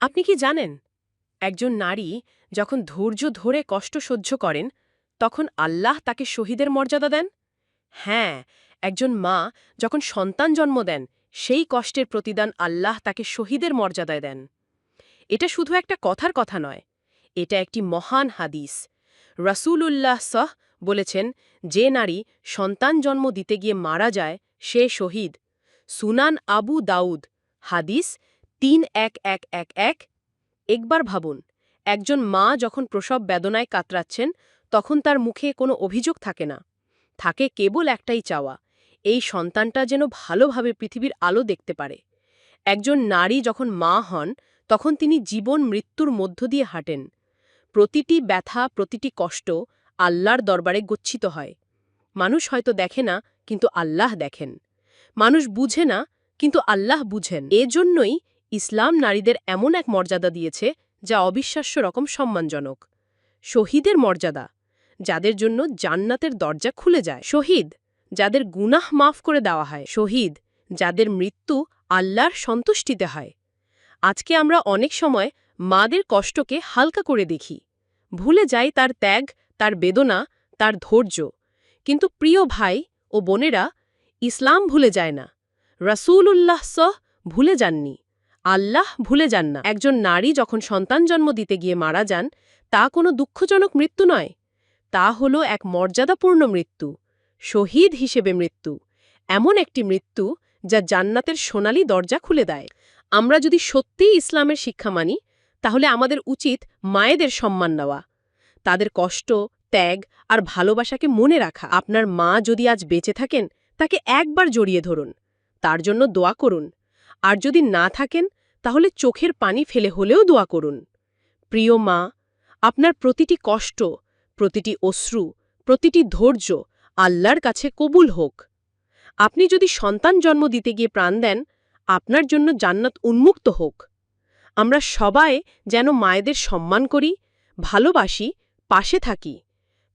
আপনি কি জানেন, একজন নারী যখন ধৈর্য ধরে কষ্ট সহ্য করেন, তখন আল্লাহ তাকে শহীদের মর্যাদা দেন? হ্যাঁ একজন মা যখন সন্তান জন্ম দেন, সেই কষ্টের প্রতিদান আল্লাহ তাকে শহীদের মর্যাদায় দেন। এটা শুধু একটা কথার কথা নয়, এটা একটি মহান হাদিস। রাসূলুল্লাহ সহ বলেছেন, যে নারী সন্তান জন্ম দিতে গিয়ে মারা যায়, সে শহীদ। সুনান আবু দাউদ, হাদিস তিন এক এক এক এক, একবার ভাবুন, একজন মা যখন প্রসব বেদনায় কাতরাচ্ছেন, তখন তার মুখে কোনো অভিযোগ থাকে না। থাকে কেবল একটাই চাওয়া, এই সন্তানটা যেন ভালোভাবে পৃথিবীর আলো দেখতে পারে। একজন নারী যখন মা হন, তখন তিনি জীবন মৃত্যুর মধ্য দিয়ে হাঁটেন। প্রতিটি ব্যথা, প্রতিটি কষ্ট আল্লাহর দরবারে গচ্ছিত হয়। মানুষ হয়তো দেখে না, কিন্তু আল্লাহ দেখেন। মানুষ বুঝে না, কিন্তু আল্লাহ বুঝেন। এজন্যই ইসলাম নারীদের এমন এক মর্যাদা দিয়েছে যা অবিশ্বাস্য রকম সম্মানজনক। শহীদের মর্যাদা, যাদের জন্য জান্নাতের দরজা খুলে যায়। শহীদ, যাদের গুনাহ মাফ করে দেওয়া হয়। শহীদ, যাদের মৃত্যু আল্লাহর সন্তুষ্টিতে হয়। আজকে আমরা অনেক সময় মাদের কষ্টকে হালকা করে দেখি। ভুলে যাই তার ত্যাগ, তার বেদনা, তার ধৈর্য। কিন্তু প্রিয় ভাই ও বোনেরা, ইসলাম ভুলে যায় না। রাসূলুল্লাহ সহ ভুলে যাননি। আল্লাহ ভুলে যান না। একজন নারী যখন সন্তান জন্ম দিতে গিয়ে মারা যান, তা কোনো দুঃখজনক মৃত্যু নয়। তা হল এক মর্যাদাপূর্ণ মৃত্যু, শহীদ হিসেবে মৃত্যু। এমন একটি মৃত্যু যা জান্নাতের সোনালি দরজা খুলে দেয়। আমরা যদি সত্যিই ইসলামের শিক্ষা মানি, তাহলে আমাদের উচিত মায়েদের সম্মান নেওয়া। তাদের কষ্ট, ত্যাগ আর ভালোবাসাকে মনে রাখা। আপনার মা যদি আজ বেঁচে থাকেন, তাকে একবার জড়িয়ে ধরুন। তার জন্য দোয়া করুন। আর যদি না থাকেন, তাহলে চোখের পানি ফেলে হলেও দোয়া করুন। প্রিয় মা, আপনার প্রতিটি কষ্ট, প্রতিটি অশ্রু, প্রতিটি ধৈর্য আল্লাহর কাছে কবুল হোক। আপনি যদি সন্তান জন্ম দিতে গিয়ে প্রাণ দেন, আপনার জন্য জান্নাত উন্মুক্ত হোক। আমরা সবাই যেন মায়েদের সম্মান করি, ভালোবাসি, পাশে থাকি।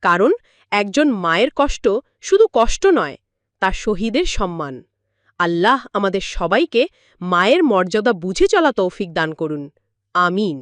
কারণ একজন মায়ের কষ্ট শুধু কষ্ট নয়, তা শহীদের সম্মান। আল্লাহ আমাদের সবাইকে মায়ের মর্যাদা বুঝে চলা তৌফিক দান করুন। আমিন।